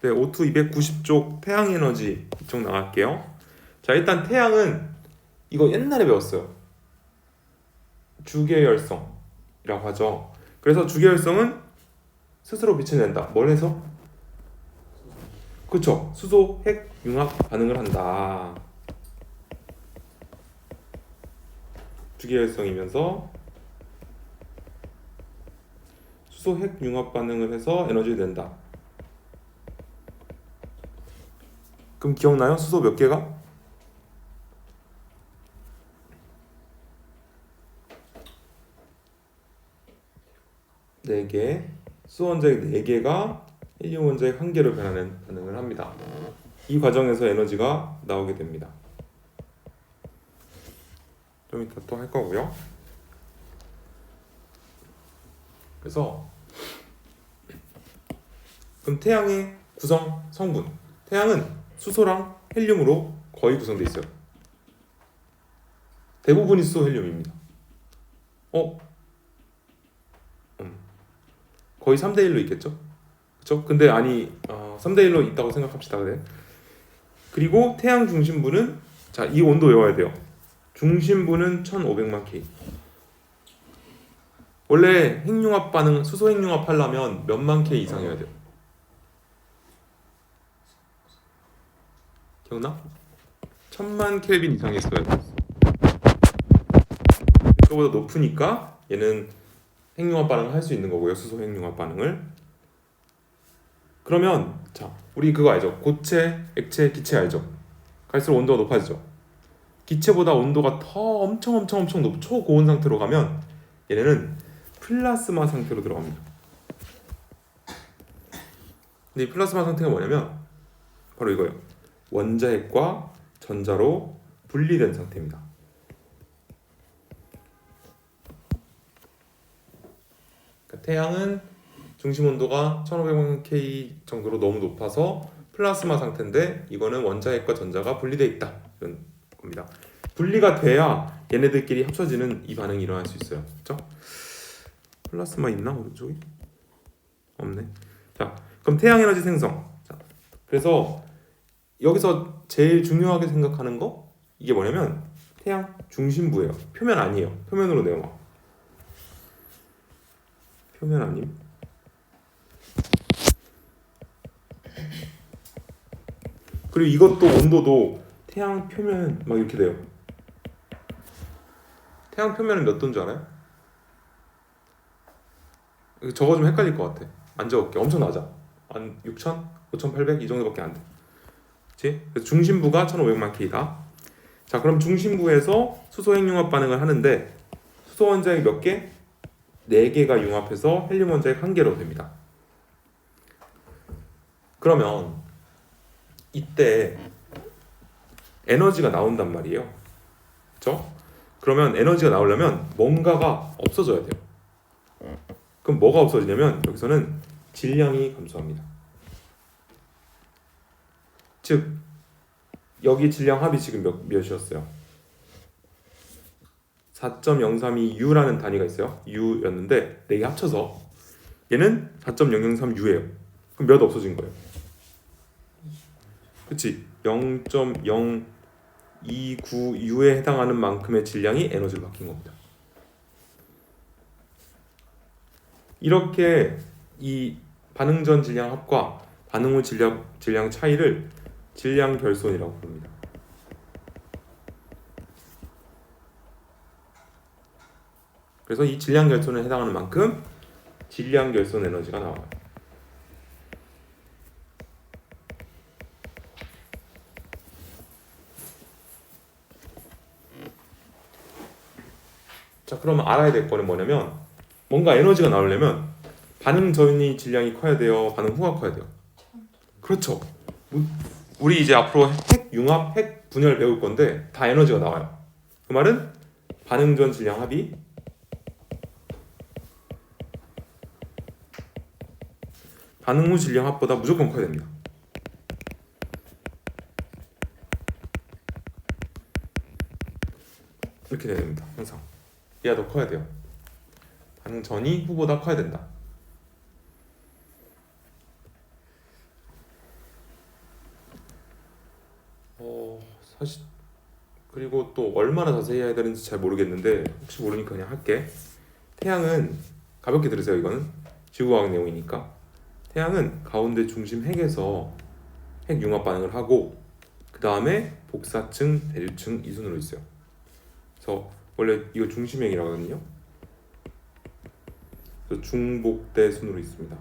네, O2 290쪽 태양 에너지 이쪽 나갈게요. 자, 일단 태양은 이거 옛날에 배웠어요. 주계열성이라고 하죠. 그래서 주계열성은 스스로 빛을 낸다. 뭘 해서? 그쵸. 수소, 핵, 융합 반응을 한다. 주계열성이면서 수소, 핵, 융합 반응을 해서 에너지를 낸다. 그럼 기억나요? 수소 몇 개가? 네 개. 수소 원자핵 네 개가 헬륨 원자핵 한 개로 변하는 반응을 합니다. 이 과정에서 에너지가 나오게 됩니다. 좀 이따 또 할 거고요. 그래서 그럼 태양의 구성 성분 태양은 수소랑 헬륨으로 거의 구성되어 있어요. 대부분이 수소 헬륨입니다. 어? 음. 거의 3대 1로 있겠죠? 그렇죠? 근데 아니 어, 3대 1로 있다고 생각합시다. 그래. 그리고 태양 중심부는 자, 이 온도 외워야 돼요. 중심부는 1500만 K. 원래 핵융합 반응 수소 핵융합 하려면 몇만 K 이상이어야 돼요. 기억나? 천만 켈빈 이상 했어야 돼. 그거보다 높으니까 얘는 핵융합 반응을 할 수 있는 거고요. 수소 핵융합 반응을. 그러면 자, 우리 그거 알죠? 고체, 액체, 기체 알죠? 갈수록 온도가 높아지죠. 기체보다 온도가 더 엄청 엄청 엄청 높 초고온 상태로 가면 얘네는 플라스마 상태로 들어갑니다. 근데 이 플라스마 상태가 뭐냐면 바로 이거예요. 원자핵과 전자로 분리된 상태입니다. 그러니까 태양은 중심 온도가 1500만 K 정도로 너무 높아서 플라스마 상태인데 이거는 원자핵과 전자가 분리돼 있다 이런 겁니다. 분리가 돼야 얘네들끼리 합쳐지는 이 반응이 일어날 수 있어요. 그렇죠? 플라스마 있나 오른쪽에? 없네. 자, 그럼 태양 에너지 생성. 자, 그래서 여기서 제일 중요하게 생각하는 거 이게 뭐냐면 태양 중심부예요. 표면 아니에요. 표면으로 내려와. 표면 아님. 그리고 이것도 온도도 태양 표면 막 이렇게 돼요. 태양 표면은 몇 도인 줄 알아요? 저거 좀 헷갈릴 것 같아. 안 적을게. 엄청 낮아. 한 6,000, 5,800 이 정도밖에 안 돼. 그치? 그래서 중심부가 1,500만 K다. 자, 그럼 중심부에서 수소 핵 융합 반응을 하는데 수소 원자핵 몇 개? 4개가 융합해서 헬륨 원자핵 1개로 됩니다. 그러면 이때 에너지가 나온단 말이에요. 그렇죠? 그러면 에너지가 나오려면 뭔가가 없어져야 돼요. 그럼 뭐가 없어지냐면 여기서는 질량이 감소합니다. 즉 여기 질량 합이 지금 몇, 몇이었어요? 4.032U라는 단위가 있어요. U였는데 4개 합쳐서 얘는 4.003U예요. 그럼 몇 없어진 거예요? 그치? 0.029U에 해당하는 만큼의 질량이 에너지로 바뀐 겁니다. 이렇게 이 반응 전 질량 합과 반응 후 질량, 질량 차이를 질량 결손이라고 부릅니다. 그래서 이 질량 결손에 해당하는 만큼 질량 결손 에너지가 나와요. 자, 그러면 알아야 될 거는 뭐냐면 뭔가 에너지가 나오려면 반응 전이 질량이 커야 돼요. 반응 후가 커야 돼요. 그렇죠. 뭐, 우리 이제 앞으로 핵 융합, 핵 분열 배울 건데 다 에너지가 나와요. 그 말은 반응 전 질량 합이 반응 후 질량 합보다 무조건 커야 됩니다. 이렇게 돼야 됩니다. 항상. 얘가 더 커야 돼요. 반응 전이 후보다 커야 된다. 사실 그리고 또 얼마나 자세히 해야 되는지 잘 모르겠는데 혹시 모르니까 그냥 할게. 태양은 가볍게 들으세요. 이거는 지구과학 내용이니까. 태양은 가운데 중심 핵에서 핵 융합 반응을 하고 그 다음에 복사층, 대류층 이 순으로 있어요. 그래서 원래 이거 중심 핵이라고 하거든요. 그래서 중복대 순으로 있습니다.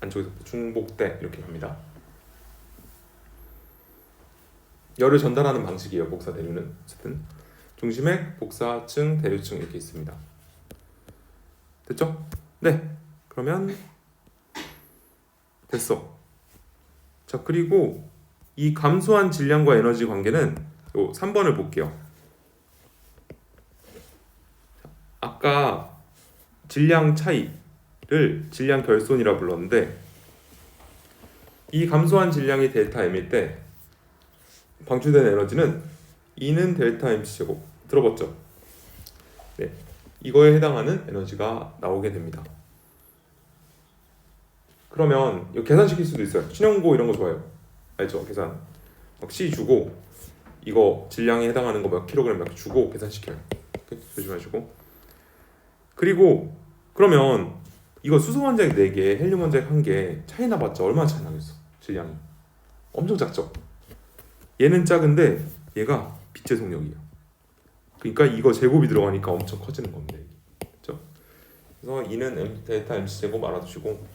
안쪽에서부터 중복대 이렇게 갑니다. 열을 전달하는 방식이에요. 복사 대류는 어쨌든 중심핵, 복사층, 대류층 이렇게 있습니다. 됐죠? 네. 그러면 됐어. 자 그리고 이 감소한 질량과 에너지 관계는 요 3번을 볼게요. 아까 질량 차이를 질량 결손이라 불렀는데 이 감소한 질량이 델타 m일 때 방출된 에너지는 E는 델타 mc 제곱 들어봤죠? 네, 이거에 해당하는 에너지가 나오게 됩니다. 그러면 이거 계산시킬 수도 있어요. 신형고 이런 거 좋아요. 알죠? 계산. 막 C 주고 이거 질량에 해당하는 거 몇 킬로그램 몇개 주고 계산시켜요. 조심하시고. 그리고 그러면 이거 수소 원자핵 4개, 헬륨 원자핵 1개 차이 나봤자 얼마나 차이 나겠어? 질량이. 엄청 작죠? 얘는 작은데 얘가 빛의 속력이에요. 그러니까 이거 제곱이 들어가니까 엄청 커지는 겁니다. 그렇죠? 그래서 이는 m 델타 mc 제곱 알아두시고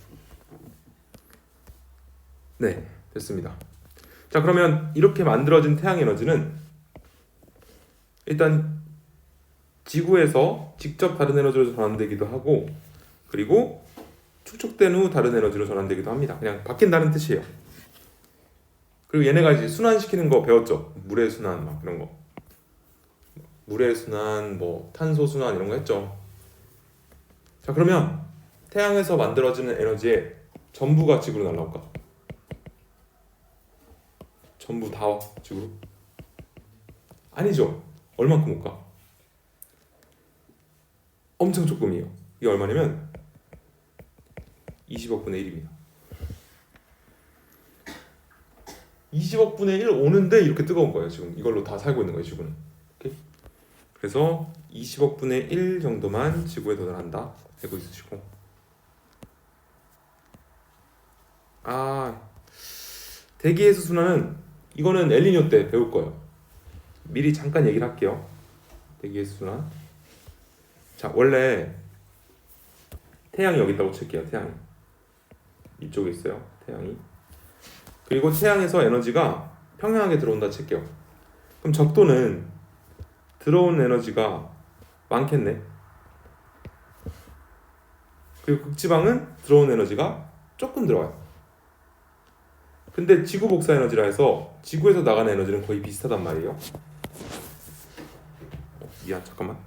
네, 됐습니다. 자, 그러면 이렇게 만들어진 태양 에너지는 일단 지구에서 직접 다른 에너지로 전환되기도 하고 그리고 축적된 후 다른 에너지로 전환되기도 합니다. 그냥 바뀐다는 뜻이에요. 그리고 얘네가 이제 순환시키는 거 배웠죠. 물의 순환 막 이런 거. 물의 순환, 뭐 탄소 순환 이런 거 했죠. 자, 그러면 태양에서 만들어지는 에너지의 전부가 지구로 날라올까? 전부 다 지구로? 아니죠. 얼만큼 올까? 엄청 조금이에요. 이게 얼마냐면 20억 분의 1입니다. 20억 분의 1 오는데 이렇게 뜨거운 거예요. 지금 이걸로 다 살고 있는 거예요. 지구는. 오케이? 그래서 20억 분의 1 정도만 지구에 도달한다. 알고 있으시고. 아 대기에서 순환은 이거는 엘리뇨 때 배울 거예요. 미리 잠깐 얘기를 할게요. 대기에서 순환. 자 원래 태양이 여기 있다고 칠게요. 태양이 이쪽에 있어요. 태양이. 그리고 태양에서 에너지가 평행하게 들어온다 칠게요. 그럼 적도는 들어온 에너지가 많겠네. 그리고 극지방은 들어온 에너지가 조금 들어와요. 근데 지구 복사 에너지라 해서 지구에서 나가는 에너지는 거의 비슷하단 말이에요. 어, 미안 잠깐만.